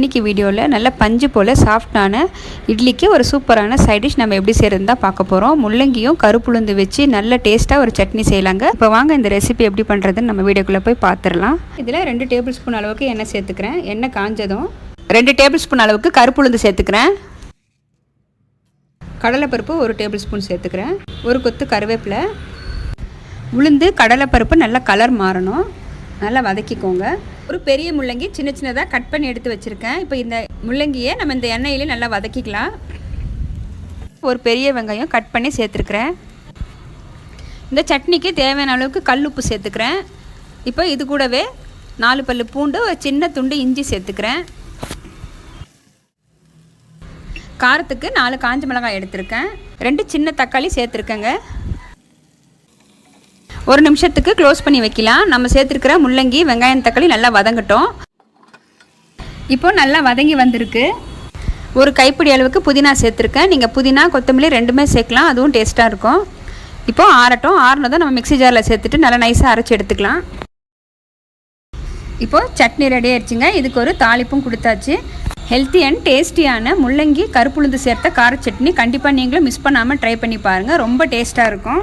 இன்றைக்கி வீடியோவில் நல்ல பஞ்சு போல் சாஃப்டான இட்லிக்கு ஒரு சூப்பரான சைட் டிஷ் நம்ம எப்படி செய்கிறது தான் பார்க்க போகிறோம் முள்ளங்கியும் கருப்புளுந்து வச்சு நல்ல டேஸ்ட்டாக ஒரு சட்னி செய்யலாங்க. இப்போ வாங்க இந்த ரெசிபி எப்படி பண்ணுறதுன்னு நம்ம வீடியோக்குள்ளே போய் பார்த்துடலாம் இதில் ரெண்டு டேபிள் ஸ்பூன் அளவுக்கு எண்ணெய் சேர்த்துக்கிறேன். எண்ணெய் காஞ்சதும் ரெண்டு டேபிள் ஸ்பூன் அளவுக்கு கருப்புளுந்து சேர்த்துக்கிறேன். கடலைப்பருப்பு ஒரு டேபிள் ஸ்பூன் சேர்த்துக்கிறேன். ஒரு கொத்து கருவேப்பிலை. உளுந்து கடலைப்பருப்பு நல்லா கலர் மாறணும். நல்லா வதக்கிக்கோங்க. ஒரு பெரிய முள்ளங்கி சின்ன சின்னதாக கட் பண்ணி எடுத்து வச்சுருக்கேன். இப்போ இந்த முள்ளங்கியை நம்ம இந்த எண்ணெயிலே நல்லா வதக்கிக்கலாம். ஒரு பெரிய வெங்காயம் கட் பண்ணி சேர்த்துருக்குறேன். இந்த சட்னிக்கு தேவையான அளவுக்கு கல் உப்பு சேர்த்துக்கிறேன். இப்போ இது கூடவே நாலு பல்லு பூண்டு ஒரு சின்ன துண்டு இஞ்சி சேர்த்துக்கிறேன். காரத்துக்கு நாலு காஞ்ச மிளகாய் எடுத்திருக்கேன். ரெண்டு சின்ன தக்காளி சேர்த்துருக்கேங்க. ஒரு நிமிஷத்துக்கு க்ளோஸ் பண்ணி வைக்கலாம். நம்ம சேர்த்துருக்கிற முள்ளங்கி வெங்காயம் தக்காளி நல்லா வதங்கட்டும். இப்போ நல்லா வதங்கி வந்திருக்கு. ஒரு கைப்பிடி அளவுக்கு புதினா சேர்த்துருக்கேன். நீங்கள் புதினா கொத்தமல்லி ரெண்டுமே சேர்க்கலாம். அதுவும் டேஸ்ட்டாக இருக்கும். இப்போது ஆறட்டும். ஆறுனதும் நம்ம மிக்ஸி ஜாரில் சேர்த்துட்டு நல்லா நைஸாக அரைச்சி எடுத்துக்கலாம். இப்போது சட்னி ரெடி ஆயிடுச்சுங்க. இதுக்கு ஒரு தாளிப்பும் கொடுத்தாச்சு. ஹெல்த்தி அண்ட் டேஸ்டியான முள்ளங்கி கருப்புளுந்து சேர்த்த கார சட்னி கண்டிப்பாக நீங்களும் மிஸ் பண்ணாமல் ட்ரை பண்ணி பாருங்கள் ரொம்ப டேஸ்ட்டாக இருக்கும்.